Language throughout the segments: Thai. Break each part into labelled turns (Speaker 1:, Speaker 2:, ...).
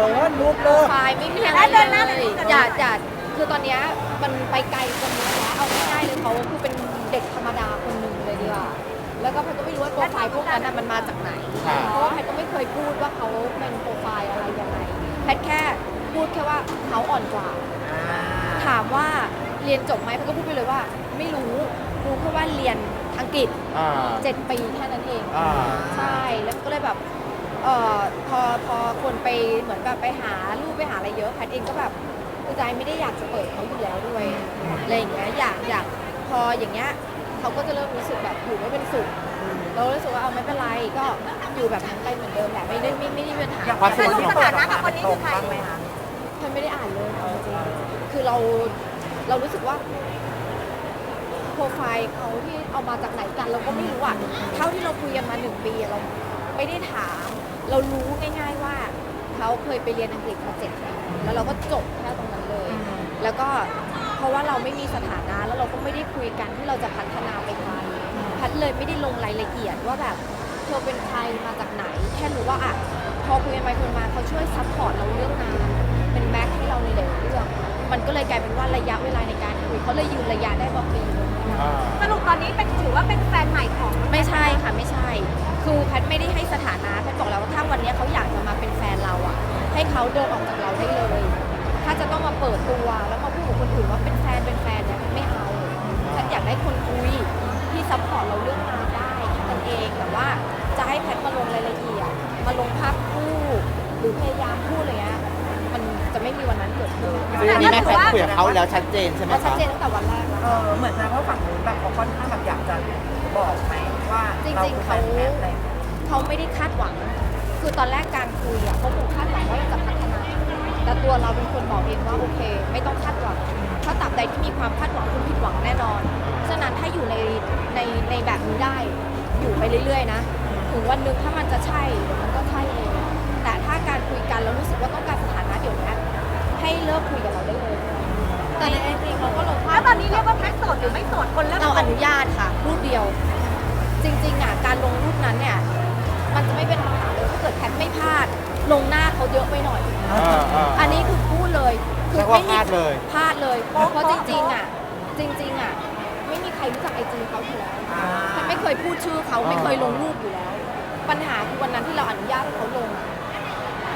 Speaker 1: กินรูปเลิก
Speaker 2: ไฟล์ไม่มีอะไรเลยอย่าอย่าคือตอนเนี้ยมันไปไกลกว่านี้แล้วเอาง่ายๆเลยเขาคือเป็นเด็กธรรมดาคนหนึ่งเลยดีกว่าแล้วก็แพทย์ก็ไม่รู้ว่าโปรไฟล์พวกนั้นน่ะมันมาจากไหน
Speaker 3: ค่ะ
Speaker 2: เพราะว่าแพทย์ก็ไม่เคยพูดว่าเขาเป็นโปรไฟล์อะไรยังไงแพทย์แค่พูดแค่ว่าเขาอ่อนกว่า ถามว่าเรียนจบไหมแพทย์ก็พูดไปเลยว่า ไม่รู้รู้แค่ว่าเรียนอังกฤษ
Speaker 3: อ่า
Speaker 2: เจ็ดปีแค่นั้นเอง
Speaker 3: อ่า
Speaker 2: ใช่ แล้วก็เลยแบบ เอ่อพอพอคนไปเหมือนแบบไปหารูปไปหาอะไรเยอะแพทย์เองก็แบบคือใจไม่ได้อยากจะเปิดเขาอยู่แล้วด้วยอะไรอย่างเงี้ยอยากอยากพออย่างเงี้ยเขาก็จะเริ่มรู้สึกแบบอยู่ไม่เป็นสุขเรารู้สึกว่าเอาไม่เป็นไรก็อยู่แบบนั้นไปเหมือนเดิมแหละไม่ได้ไม่ไม่ได้มีปัญหา
Speaker 3: อย่างความ
Speaker 1: ส
Speaker 3: ส
Speaker 1: รุ
Speaker 3: รุ
Speaker 1: ป
Speaker 3: ป
Speaker 1: สถานะกับคนนี้คือใครไหมคะ
Speaker 2: แพทย์ไม่ได้อ่านเลยเอาจริงๆคือเราเรารู้สึกว่า โปรไฟล์เขาที่เอามาจากไหนกันเราก็ไม่รู้อะเท่าที่เราคุยกันมาหนึ่งปีอะเรา ไม่ได้ถาม เรารู้ง่าย ๆว่าเขาเคยไปเรียนอังกฤษมาเจ็ดปีแล้วเราก็จบแค่ตรงนั้นเลย แล้วก็เพราะว่าเราไม่มีสถานะแล้วเราก็ไม่ได้คุยกันที่เราจะพัฒนาไปทางพัดเลยไม่ได้ลงรายละเอียดว่าแบบเธอเป็นใครมาจากไหน แค่รู้ว่าอะพอคุยกันไปคุยกันมาเขาช่วยซัพพอร์ตเราเรื่องงานเป็นแม็กให้เราในหลายๆเรื่องมันก็เลยกลายเป็นว่าระยะเวลาในการคุยเขาเลยยืนระยะได้ประมาณปีนึง
Speaker 3: อ่า
Speaker 1: สรุปตอนนี้เป็นถือว่าเป็นแฟนใหม่ของ
Speaker 2: ไม่ใช่ค่ะไม่ใช่ คือแพทย์ไม่ได้ให้สถานะแพทย์บอกแล้วว่าถ้าวันนี้เขาอยากจะมาเป็นแฟนเราอะ ให้เขาเดินออกจากเราได้เลย ถ้าจะต้องมาเปิดตัวแล้วมาพูดกับคนอื่นว่าเป็นแฟนเป็นแฟนเนี่ยไม่เอาแพทย์อยากได้คนคุยที่ซัพพอร์ตเราเรื่องงานได้แค่นั้นเองแต่ว่าจะให้แพทย์มาลงรายละเอียดมาลงภาพคู่หรือพยายามพูดอะไรเงี้ย จะไม่มีวันนั้นเกิดขึ้น
Speaker 3: ซึ่งอันนี้แม่แพทย์คุยกับเขาแล้วชัดเจนใช่ไหม
Speaker 2: เพราะชัด
Speaker 3: คะ
Speaker 2: เจนตั้งแต่วันแรกแล้ว
Speaker 4: เออเหมือนแสดงว่าฝั่งนู้นแบบเขาค่อนข้างแบบอยากจะบอกไหมว่า
Speaker 2: จริงๆ
Speaker 4: เราคือแฟนแท้อะไรอย่างเงี้ย
Speaker 2: เขาไม่ได้คาดหวัง คือตอนแรกการคุยอะเขาคงคาดหวังว่าเราจะพัฒนา แต่ตัวเราเป็นคนบอกเองว่าโอเค ไม่ต้องคาดหวังถ้าตับใดที่มีความคาดหวังคุณผิดหวังแน่นอน ฉะนั้นถ้าอยู่ในในในแบบนี้ได้ อยู่ไปเรื่อยๆ นะ ถึงวันหนึ่งถ้ามันจะใช่เดี๋ยวมันก็ใช่เอง แต่ถ้าการคุยกันแล้วรู้สึกว่าต้องการสถานะ เดี๋ยวนี้ให้เลิกคุยกับเราได้เลยแต่ในจริงๆเราก็ลงภา
Speaker 1: แล้
Speaker 2: พ
Speaker 1: วตอนนี้เรียกว่าแพ็กโสดหรือไม่โสดคนเริ่ม
Speaker 2: เราอนุญาตค่ะ รูปเดียว จริงๆอะการลงรูปนั้นเนี่ย มันจะไม่เป็นปัญหาเลยถ้าเกิดแพทไม่พลาด ลงหน้าเขาเยอะไปหน่อย
Speaker 3: อ่าอ่า
Speaker 2: อันนี้คือพูดเลยคื
Speaker 3: เรียกว่าพลาดเลย
Speaker 2: พลาดเลย เพราะจริงๆอะ จริง ๆ อะ ไม่มีใครรู้จักไอจีเขาอยู่แล้วแพทไม่เคยพูดชื่อเขาไม่เคยลงรูปอยู่แล้ว ปัญหาคือวันนั้นที่เราอนุญาตให้เขาลงอะ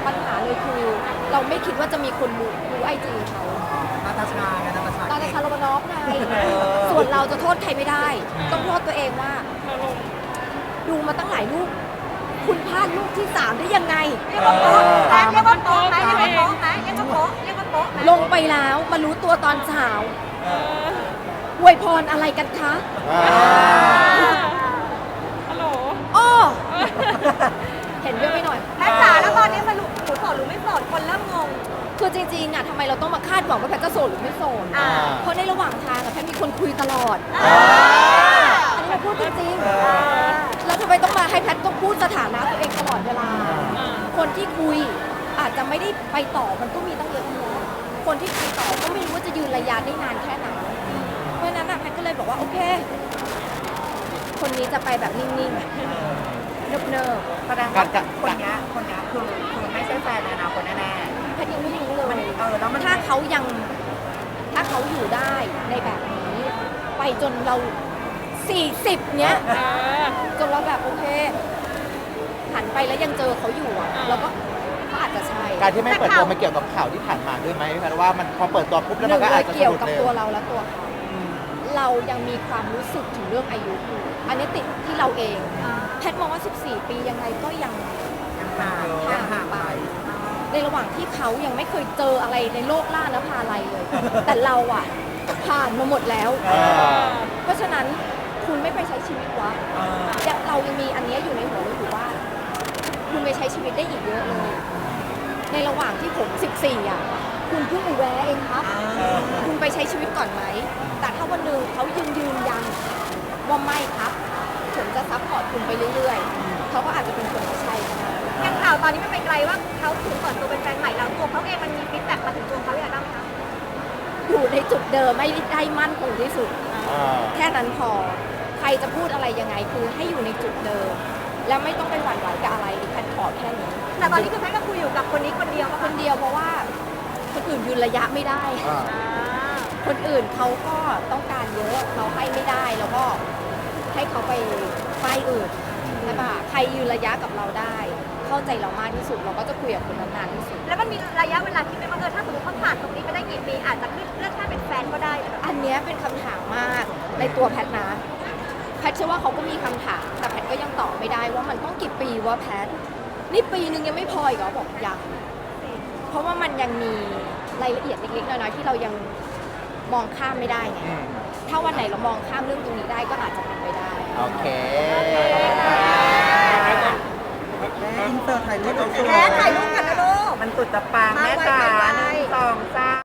Speaker 2: ปัญหาเลยคือ เราไม่คิดว่าจะมีคนรู้รู้ไอจีเขา
Speaker 4: นาตาชาไงนาตาชา
Speaker 2: ตอนนี้
Speaker 4: เก่ง
Speaker 2: คาร์บานอฟไง
Speaker 4: อ
Speaker 2: ส่วนเราจะโทษใครไม่ได้ ต้องโทษตัวเองว่า ดูมาตั้งหลายรูปคุณพลาดรูปที่สามได้ยังไง
Speaker 1: เรียกว่าโป๊ะไหมเรียกว่าโป๊ะไหมเรียกว่าโป๊ะไหมเรียกว่าโป๊ะเรียกว่าโป๊ะไหม
Speaker 2: ลงไปแล้วมารู้ตัวตอนเช้าอวยพรอะไรกันคะ
Speaker 3: อ่า
Speaker 2: อ้อเห็นเยอ
Speaker 1: เรา
Speaker 2: ต้องมาคาดหวังว่าแพทย์จะโสดหรือไม่โสด
Speaker 1: อ่า
Speaker 2: เพราะในระหว่างทางอะแพทย์มีคนคุยตลอด
Speaker 1: อ่า
Speaker 2: อันนี้เราพูดจริงๆแล้วทำไมต้องมาให้แพทย์ต้องพูดสถานะตัวเองตลอดเวลา คนที่คุยอาจจะไม่ได้ไปต่อมันก็มีตั้งเยอะแยะคนที่ไปต่อก็ไม่รู้ว่าจะยืนระยะได้นานแค่ไหน เพราะฉะนั้นอะแพทย์ก็เลยบอกว่าโอเค คนนี้จะไปแบบนิ่งๆเนิบ
Speaker 4: แสดงว่าคนเนี้ยคนเนี้ยคือคือไม่ใช่แฟนในอนาคตแน่
Speaker 2: ๆ
Speaker 4: ออแล้วมัน
Speaker 2: ถ้าเขายังถ้าเขาอยู่ได้ในแบบนี้ ไปจนเรา 40 เนี้ยจนเราแบบโอเคหันไปแล้วยังเจอเขาอยู่อะแล้วก็เขาอาจจะใช่
Speaker 3: การที่ไม่เปิดตัวมันเกี่ยวกับข่าวที่ผ่านมาด้วยไหมคะว่ามันพอเปิดตัวปุ๊บ
Speaker 2: ห
Speaker 3: แล้ว
Speaker 2: นึ่
Speaker 3: มัน
Speaker 2: ง
Speaker 3: ก็
Speaker 2: เล
Speaker 3: อาจ
Speaker 2: ย
Speaker 3: จะสะ
Speaker 2: เกี่ยว
Speaker 3: ดุด
Speaker 2: กับ
Speaker 3: เลย
Speaker 2: ตัวเราและตัวเขาเรายังมีความรู้สึกถึงเรื่องอายุอยู่อันนี้ติดที่เราเอง แพทย์มองว่า 14 ปียังไงก็ยัง
Speaker 4: ยังห่างยังห่างไป
Speaker 2: ในระหว่างที่เขายังไม่เคยเจออะไรในโลกล่าและพาอะไรเลย แต่เราอะผ่านมาหมดแล้ว
Speaker 3: อ่า
Speaker 2: เพราะฉะนั้นคุณไม่ไปใช้ชีวิตวะ
Speaker 4: เออ
Speaker 2: ยังเรายังมีอันเนี้ยอยู่ในหัวเราอยู่ว่า คุณไปใช้ชีวิตได้อีกเยอะเลย ในระหว่างที่ผม 14อะคุณเพิ่งอุแวะเองครับ คุณไปใช้ชีวิตก่อนไหม แต่ถ้าวันหนึ่งเขายืนยืนยันว่าไม่ครับ ผมจะซัพพอร์ตคุณไปเรื่อยๆ เขาก็อาจจะเป็
Speaker 1: น ไปไกลว่าเขาถูกเปิดตัวเป็นแฟนใหม่แล้วตัวเขาเองมันมีฟีดแบ็กมาถึงตัวเขาอย่างไรบ้างคะ
Speaker 2: อยู่ในจุดเดิมไม่ได้มั่นคงที่สุด
Speaker 3: อ่า
Speaker 2: แค่นั้นพอ ใครจะพูดอะไรยังไงคือให้อยู่ในจุดเดิม แล้วไม่ต้องไปหวั่นไหวกับอะไรแพทย์ขอแค่นี้
Speaker 1: แต่ตอนนี้คือแพทย์ก็คุยอยู่กับคนนี้คนเดียวป่ะ
Speaker 2: ค
Speaker 1: คะ
Speaker 2: นเดียวเพราะว่าคนอื่นยืนระยะไม่ได้
Speaker 3: อ่า
Speaker 1: อ่า
Speaker 2: คนอื่นเขาก็ต้องการเยอะเราให้ไม่ได้แล้วก็ให้เขาไปป้ายอื่นใช่ปะใครยืนระยะกับเราได้ เข้าใจเรามากที่สุด เราก็จะคุยกับคนนั้นนานที่สุด
Speaker 1: แล้วมันมีระยะเวลาคิดไหมว่าเออถ้าสมมติเขาผ่านตรงนี้ไปได้กี่ปีอาจจะขึ้นเลื่อนขั้นเป็นแฟนก็ได้แบบ
Speaker 2: อันเนี้ยเป็นคำถามมากในตัวแพทย์นะ แพทย์เชื่อว่าเขาก็มีคำถาม แต่แพทย์ก็ยังตอบไม่ได้ว่ามันต้องกี่ปีว่าแพทย์นี่ปีหนึ่งยังไม่พออีกเหรอบอกยัง เพราะว่ามันยังมีรายละเอียดเล็กๆน้อยๆที่เรายังมองข้ามไม่ได้ไง
Speaker 3: อืม
Speaker 2: ถ้าวันไหนเรามองข้ามเรื่องตรงนี้ได้ก็อาจจะเป็นไปได้
Speaker 3: โอเค
Speaker 4: แม่ อินเตอร์ถ่ายรูป
Speaker 1: แพ้ถ่ายรูปกันนะลูก
Speaker 4: มันตุดตะปางแม่จ๋า
Speaker 1: มาไวไปไว
Speaker 4: หนึ่งสองสาม